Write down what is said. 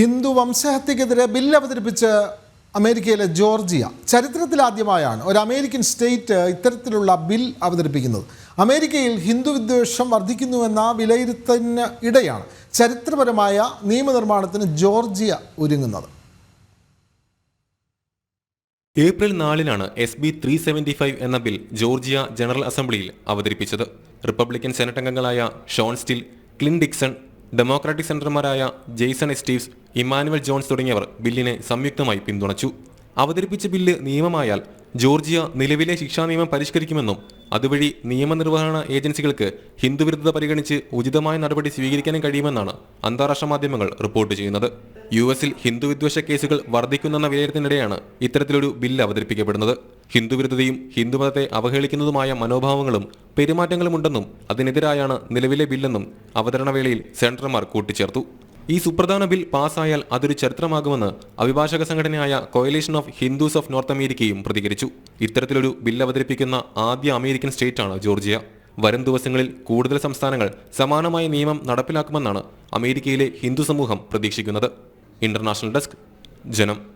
Hindu വംശഹത്യക്കെതിരെ bill അവതരിപ്പിച്ച് അമേരിക്കയിലെ Georgia. ചരിത്രത്തിലാദ്യമായാണ് ഒരു അമേരിക്കൻ സ്റ്റേറ്റ് ഇത്തരത്തിലുള്ള ബിൽ അവതരിപ്പിക്കുന്നത്. അമേരിക്കയിൽ ഹിന്ദു വിദ്വേഷം വർദ്ധിക്കുന്നുവെന്ന വിലയിരുത്തലിന് ഇടയാണ് ചരിത്രപരമായ നിയമനിർമ്മാണത്തിന് ജോർജിയ ഒരുങ്ങുന്നത്. ഏപ്രിൽ നാലിനാണ് S B three seventy five എന്ന ബിൽ ജോർജിയ ജനറൽ അസംബ്ലിയിൽ അവതരിപ്പിച്ചത്. റിപ്പബ്ലിക്കൻ സെനറ്റ് അംഗങ്ങളായ Shawn Still Clint Dixon Democratic സെനറ്റർമാരായ Jason Esteves Emmanuel Jones തുടങ്ങിയവർ ബില്ലിനെ സംയുക്തമായി പിന്തുണച്ചു. അവതരിപ്പിച്ച ബില്ല് നിയമമായാൽ ജോർജിയ നിലവിലെ ശിക്ഷാ നിയമം പരിഷ്കരിക്കുമെന്നും അതുവഴി നിയമനിർവഹണ ഏജൻസികൾക്ക് ഹിന്ദുവിരുദ്ധത പരിഗണിച്ച് ഉചിതമായ നടപടി സ്വീകരിക്കാനും കഴിയുമെന്നാണ് അന്താരാഷ്ട്ര മാധ്യമങ്ങൾ റിപ്പോർട്ട് ചെയ്യുന്നത്. യു എസിൽ ഹിന്ദുവിദ്വേഷ കേസുകൾ വർദ്ധിക്കുന്നെന്ന വിലയിരുത്തിനിടെയാണ് ഇത്തരത്തിലൊരു ബില്ല് അവതരിപ്പിക്കപ്പെടുന്നത്. ഹിന്ദുവിരുദ്ധതയും ഹിന്ദുമതത്തെ അവഹേളിക്കുന്നതുമായ മനോഭാവങ്ങളും പെരുമാറ്റങ്ങളും ഉണ്ടെന്നും അതിനെതിരായാണ് നിലവിലെ ബില്ലെന്നും അവതരണവേളയിൽ സെനറ്റർമാർ കൂട്ടിച്ചേർത്തു. ഈ സുപ്രധാന ബിൽ പാസ്സായാൽ അതൊരു ചരിത്രമാകുമെന്ന് അഭിഭാഷക സംഘടനയായ Coalition of Hindus of North അമേരിക്കയും പ്രതികരിച്ചു. ഇത്തരത്തിലൊരു ബിൽ അവതരിപ്പിക്കുന്ന ആദ്യ അമേരിക്കൻ സ്റ്റേറ്റാണ് ജോർജിയ. വരും ദിവസങ്ങളിൽ കൂടുതൽ സംസ്ഥാനങ്ങൾ സമാനമായ നിയമം നടപ്പിലാക്കുമെന്നാണ് അമേരിക്കയിലെ ഹിന്ദു സമൂഹം പ്രതീക്ഷിക്കുന്നത്. ഇന്റർനാഷണൽ ഡെസ്ക് ജനം.